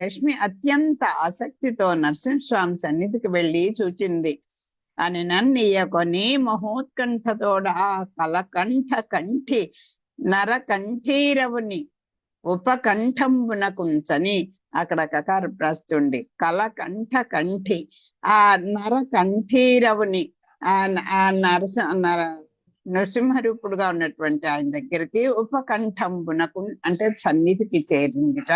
లక్ష్మి అత్యంత ఆసక్తితో నరసింహస్వామి సన్నిధికి వెళ్ళి చూచింది. అని నన్నీయ కొని మహోత్కంఠతోడ ఆ కలకంఠ కంఠి నర కంఠీరవుని ఉపకంఠంబున కుంచని అక్కడ కకారు ప్రస్తుండి కలకంఠ కంఠి ఆ నర కంఠీరవుని ఆ ఆ నరస నర నరసింహరూపుడుగా ఉన్నటువంటి ఆయన దగ్గరికి ఉపకంఠంబునకు అంటే సన్నిధికి చేరిందిట.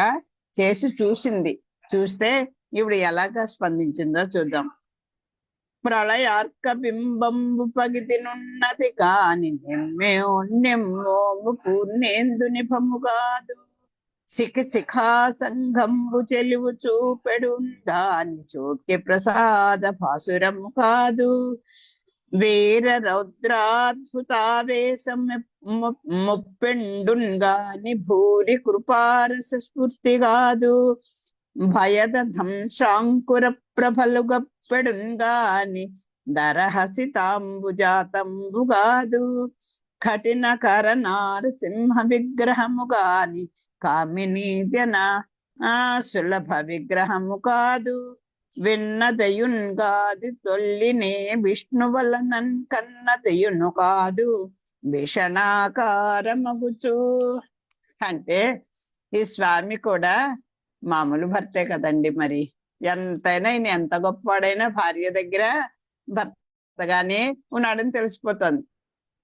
చేసి చూసింది. చూస్తే ఇప్పుడు ఎలాగా స్పందించిందో చూద్దాం. ప్రళయార్క బింబంబు పగితినున్నది కాని నెమ్మేో నెమ్మోము పూర్ణేందు నిభము కాదు. శిఖ శిఖా సంఘంబు చెలువు చూపెడు దాని చోట్కి ప్రసాద భాసురము కాదు. వీర రౌద్రాద్భుతావేశం ముప్పెండున్ భూరి కృపారస స్ఫూర్తి కాదు భయద ధంశాంకుర ప్రభలుగప్పెడున్ గాని దరహసితాంబుజాతంబు కాదు కఠిన కర నారసింహ విగ్రహము గాని కామినీ జన ఆ సులభ విగ్రహము కాదు. విన్నదయున్ కాదు తొల్లినే విష్ణువలనన్ కన్నదయును కాదు భీషణాకారమగుచు అంటే ఈ స్వామి కూడా మామూలు భర్తే కదండి మరి. ఎంతైనా ఈయన ఎంత గొప్పవాడైనా భార్య దగ్గర భర్తగానే ఉన్నాడని తెలిసిపోతుంది.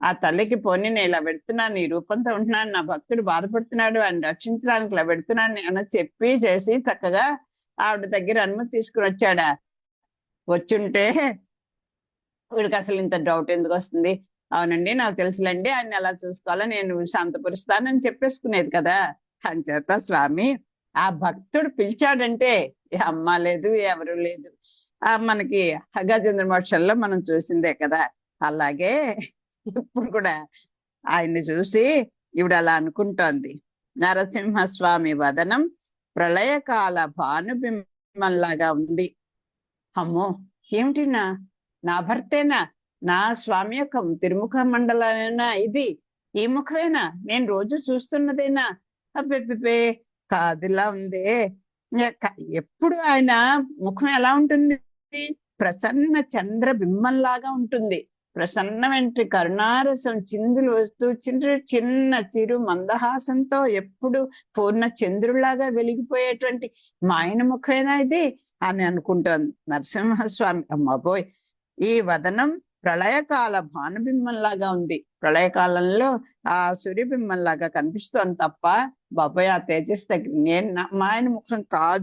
ఆ తల్లికి పోనీ నేను ఇలా పెడుతున్నాను ఈ రూపంతో ఉంటున్నాను నా భక్తుడు బాధపడుతున్నాడు అని రక్షించడానికి ఇలా పెడుతున్నాను అని చెప్పి చేసి చక్కగా ఆవిడ దగ్గర అనుమతి తీసుకుని వచ్చాడా? వచ్చుంటే వీడికి అసలు ఇంత డౌట్ ఎందుకు వస్తుంది? అవునండి నాకు తెలుసులండి ఆయన ఎలా చూసుకోవాలో నేను శాంతపరుస్తానని చెప్పేసుకునేది కదా. అంచేత స్వామి ఆ భక్తుడు పిలిచాడంటే అమ్మ లేదు ఎవరు లేదు. ఆ మనకి గజేంద్ర మోక్షంలో మనం చూసిందే కదా. అలాగే ఇప్పుడు కూడా ఆయన్ని చూసి ఇవిడ అలా అనుకుంటోంది. నరసింహస్వామి వదనం ప్రళయకాల భానుబింబంలాగా ఉంది. అమ్మో! ఏమిటినా నా భర్తేనా? నా స్వామి యొక్క తిరుముఖ మండలమేనా ఇది? ఈ ముఖమేనా? నేను రోజు చూస్తున్నదేనా? అబ్బెబ్బే కాదులా ఉందే. ఎప్పుడు ఆయన ముఖం ఎలా ఉంటుంది? ప్రసన్న చంద్ర బింబంలాగా ఉంటుంది. ప్రసన్నమైన కరుణారసం చిందులు వస్తూ చిన్న చిన్న చిరు మందహాసంతో ఎప్పుడు పూర్ణ చంద్రులాగా వెలిగిపోయేటువంటి మాయన ముఖమేనా ఇది అని అనుకుంటోంది నరసింహస్వామి. అమ్మబోయ్ ఈ వదనం ప్రళయకాల భానుబింబంలాగా ఉంది. ప్రళయకాలంలో ఆ సూర్యబింబంలాగా కనిపిస్తోంది తప్ప బాబాయ్! ఆ తేజస్ దగ్గర నేను మా ఆయన ముఖం కాదు.